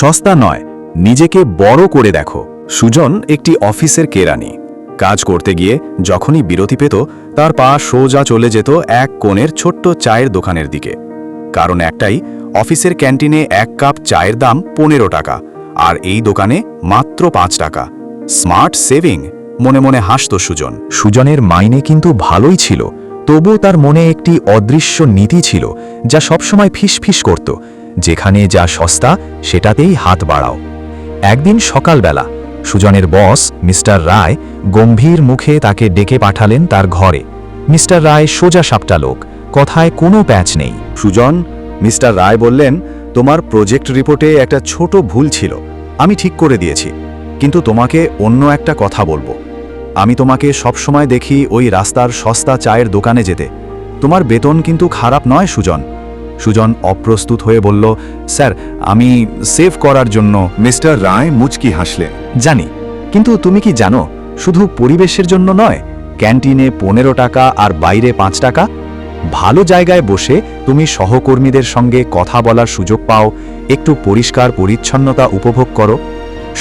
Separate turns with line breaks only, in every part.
সস্তা নয়, নিজেকে বড় করে দেখো। সুজন একটি অফিসের কেরানি। কাজ করতে গিয়ে যখনই বিরতি পেত, তার পা সোজা চলে যেত এক কোণের ছোট্ট চায়ের দোকানের দিকে। কারণ একটাই, অফিসের ক্যান্টিনে এক কাপ চায়ের দাম পনেরো টাকা, আর এই দোকানে মাত্র পাঁচ টাকা। স্মার্ট সেভিং, মনে মনে হাসত সুজন। সুজনের মাইনে কিন্তু ভালোই ছিল, তবুও তার মনে একটি অদৃশ্য নীতি ছিল, যা সবসময় ফিসফিস করত। যেখানে যা সস্তা, সেটাতেই হাত বাড়াও। একদিন সকালবেলা সুজনের বস, মিস্টার রায়, গম্ভীর মুখে তাকে ডেকে পাঠালেন তার ঘরে। মিস্টার রায় সোজা সাপটা লোক, কথায় কোনো প্যাচ নেই। সুজন, মিস্টার রায় বললেন, তোমার প্রজেক্ট রিপোর্টে একটা ছোট ভুল ছিল, আমি ঠিক করে দিয়েছি, কিন্তু তোমাকে অন্য একটা কথা বলব। আমি তোমাকে সবসময় দেখি ওই রাস্তার সস্তা চায়ের দোকানে যেতে। তোমার বেতন কিন্তু খারাপ নয়, সুজন। সুজন অপ্রস্তুত হয়ে বলল, স্যার, আমি সেভ করার জন্য
মিস্টার রায় মুচকি হাসলেন।
জানি, কিন্তু তুমি কি জানো, শুধু পরিবেশের জন্য নয়, ক্যান্টিনে পনেরো টাকা আর বাইরে পাঁচ টাকা? ভালো জায়গায় বসে তুমি সহকর্মীদের সঙ্গে কথা বলার সুযোগ পাও, একটু পরিষ্কার পরিচ্ছন্নতা উপভোগ করো।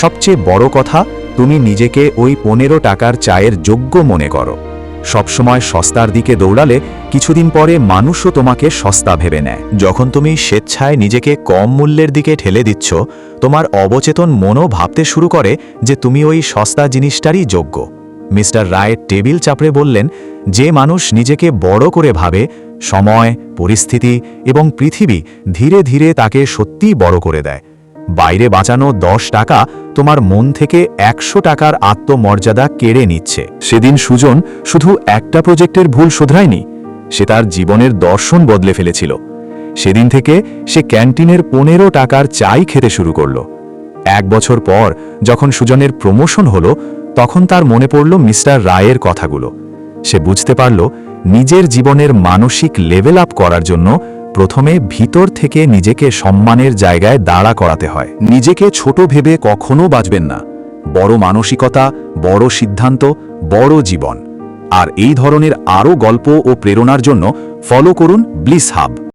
সবচেয়ে বড় কথা, তুমি নিজেকে ওই পনেরো টাকার চায়ের যোগ্য মনে করো। সবসময় সস্তার দিকে দৌড়ালে কিছুদিন পরে মানুষও তোমাকে সস্তা ভেবে নেয়। যখন তুমি স্বেচ্ছায় নিজেকে কম মূল্যের দিকে ঠেলে দিচ্ছ, তোমার অবচেতন মনও ভাবতে শুরু করে যে তুমি ওই সস্তা জিনিসটারই যোগ্য। মিস্টার রায় টেবিল চাপড়ে বললেন, যে মানুষ নিজেকে বড় করে ভাবে, সময়, পরিস্থিতি এবং পৃথিবী ধীরে ধীরে তাকে সত্যিই বড় করে দেয়। বাইরে বাঁচানো দশ টাকা তোমার মন থেকে একশো টাকার আত্মমর্যাদা কেড়ে নিচ্ছে। সেদিন সুজন শুধু একটা প্রজেক্টের ভুল শোধরায়নি, সে তার জীবনের দর্শন বদলে ফেলেছিল। সেদিন থেকে সে ক্যান্টিনের পনেরো টাকার চাই খেতে শুরু করল। এক বছর পর যখন সুজনের প্রমোশন হলো, তখন তার মনে পড়ল মিস্টার রায়ের কথাগুলো। সে বুঝতে পারল, নিজের জীবনের মানসিক লেভেল আপ করার জন্য প্রথমে ভিতর থেকে নিজেকে সম্মানের জায়গায় দাঁড়া করাতে হয়। নিজেকে ছোট ভেবে কখনো বাঁচবেন না। বড় মানসিকতা, বড় সিদ্ধান্ত, বড় জীবন। আর এই ধরনের আরও গল্প ও প্রেরণার জন্য ফলো করুন ব্লিস হাব।